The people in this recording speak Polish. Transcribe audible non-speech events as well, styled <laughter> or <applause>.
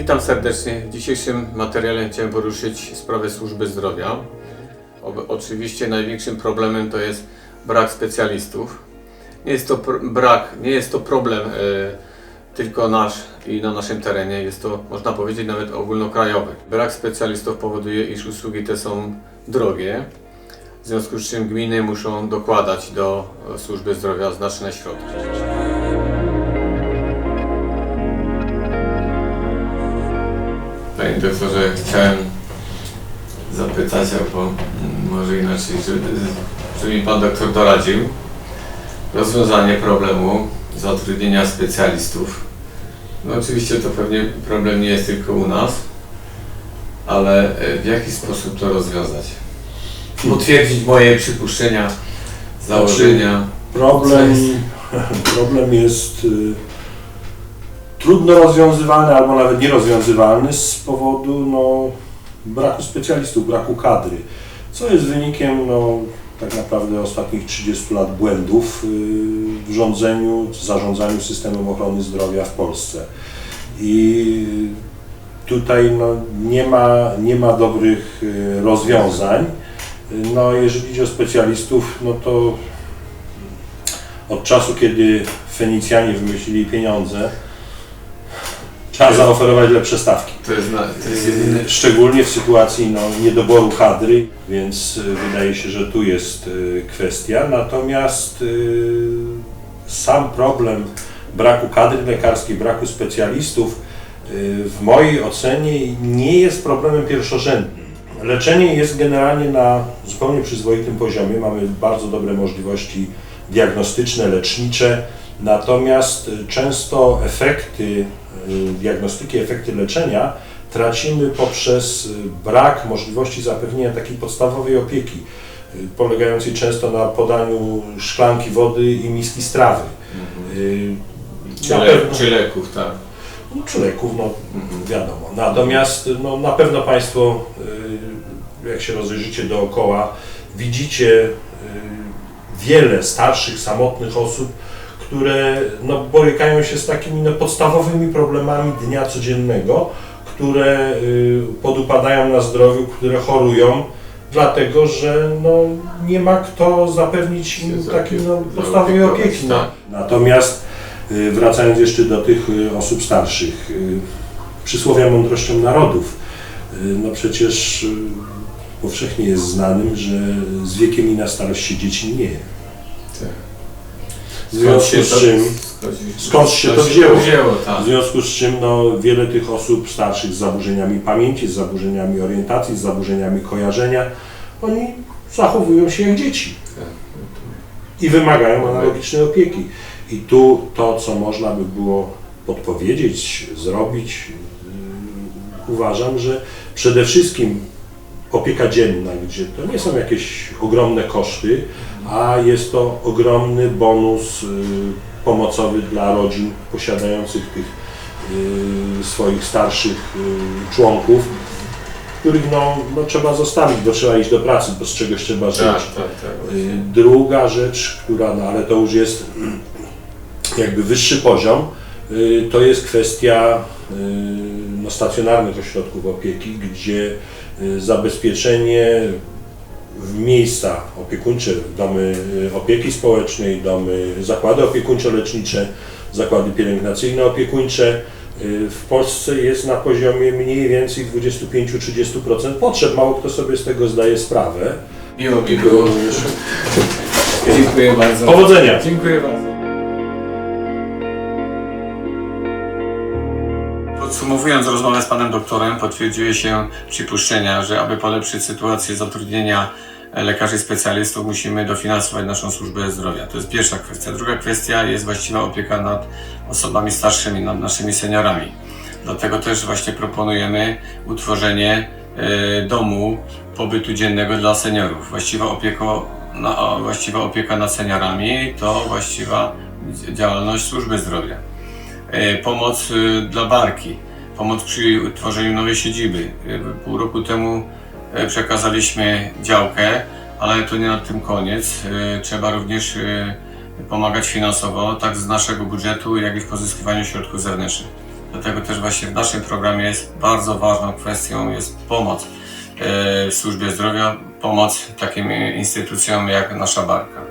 Witam serdecznie. W dzisiejszym materiale chciałem poruszyć sprawę służby zdrowia. O, oczywiście największym problemem to jest brak specjalistów. Nie jest to brak, nie jest to problem e, tylko nasz i na naszym terenie. Jest to, można powiedzieć, nawet ogólnokrajowy. Brak specjalistów powoduje, iż usługi te są drogie. W związku z czym gminy muszą dokładać do e, służby zdrowia znaczne środki. Panie doktorze, chciałem zapytać, albo może inaczej, żeby, żeby mi Pan doktor doradził rozwiązanie problemu zatrudnienia specjalistów. No oczywiście to pewnie problem nie jest tylko u nas, ale e, w jaki sposób to rozwiązać? Potwierdzić moje przypuszczenia, założenia. Problem, <laughs> problem jest y, trudno rozwiązywalny albo nawet nierozwiązywalny z powodu no, braku specjalistów, braku kadry, co jest wynikiem no, tak naprawdę ostatnich 30 lat błędów y, w rządzeniu, zarządzaniu systemem ochrony zdrowia w Polsce. I tutaj no, nie, ma, nie ma dobrych y, rozwiązań. No, jeżeli idzie o specjalistów, no to od czasu, kiedy Fenicjanie wymyślili pieniądze, trzeba zaoferować lepsze stawki. To jest, na, to jest jedyny Szczególnie w sytuacji no, niedoboru kadry, więc y, wydaje się, że tu jest y, kwestia. Natomiast y, sam problem braku kadry lekarskiej, braku specjalistów w mojej ocenie nie jest problemem pierwszorzędnym. Leczenie jest generalnie na zupełnie przyzwoitym poziomie. Mamy bardzo dobre możliwości diagnostyczne, lecznicze, natomiast y, często efekty y, diagnostyki, efekty leczenia tracimy poprzez y, brak możliwości zapewnienia takiej podstawowej opieki, polegającej często na podaniu szklanki wody i miski strawy. Y, czy, le, pewno- czy leków, tak. no, czy leków, no Mhm. wiadomo. Natomiast no, na pewno Państwo, jak się rozejrzycie dookoła, widzicie wiele starszych, samotnych osób, które no, borykają się z takimi no, podstawowymi problemami dnia codziennego, które y, podupadają na zdrowiu, które chorują, dlatego że no, nie ma kto zapewnić im takiej no, podstawowej opieki. Tak. Natomiast y, wracając jeszcze do tych y, osób starszych, y, przysłowia mądrością narodów, y, no przecież y, powszechnie jest znanym, że z wiekiem i na starość się dzieci nie. Tak. W związku z czym, skąd się to wzięło? tak. w związku z czym no, wiele tych osób starszych z zaburzeniami pamięci, z zaburzeniami orientacji, z zaburzeniami kojarzenia, oni zachowują się jak dzieci i wymagają analogicznej opieki. I tu to, co można by było podpowiedzieć, zrobić, yy, uważam, że przede wszystkim opieka dzienna, gdzie to nie są jakieś ogromne koszty, a jest to ogromny bonus yy, pomocowy dla rodzin posiadających tych yy, swoich starszych yy, członków, których no, no, trzeba zostawić, bo trzeba iść do pracy, bo z czegoś trzeba żyć. Tak, tak, tak. Y, Druga rzecz, która, no ale to już jest <clears throat> jakby wyższy poziom, y, to jest kwestia y, no, stacjonarnych ośrodków opieki, gdzie y, zabezpieczenie w miejsca opiekuńcze, domy y, opieki społecznej, domy, zakłady opiekuńczo-lecznicze, zakłady pielęgnacyjno-opiekuńcze y, w Polsce jest na poziomie mniej więcej 25-30% potrzeb. Mało kto sobie z tego zdaje sprawę. Miło mi było. Dziękuję bardzo. Powodzenia! Dziękuję bardzo. Podsumowując rozmowę z panem doktorem, potwierdziły się przypuszczenia, że aby polepszyć sytuację zatrudnienia e, lekarzy specjalistów, musimy dofinansować naszą służbę zdrowia. To jest pierwsza kwestia. Druga kwestia jest właściwa opieka nad osobami starszymi, nad naszymi seniorami. Dlatego też właśnie proponujemy utworzenie e, domu pobytu dziennego dla seniorów. Właściwa opieka, na, o, właściwa opieka nad seniorami to właściwa działalność służby zdrowia. E, Pomoc e, dla barki, pomoc przy utworzeniu nowej siedziby. E, Pół roku temu przekazaliśmy działkę, ale to nie na tym koniec. Trzeba również pomagać finansowo, tak z naszego budżetu, jak i w pozyskiwaniu środków zewnętrznych. Dlatego też właśnie w naszym programie jest bardzo ważną kwestią jest pomoc w służbie zdrowia, pomoc takim instytucjom jak nasza barka.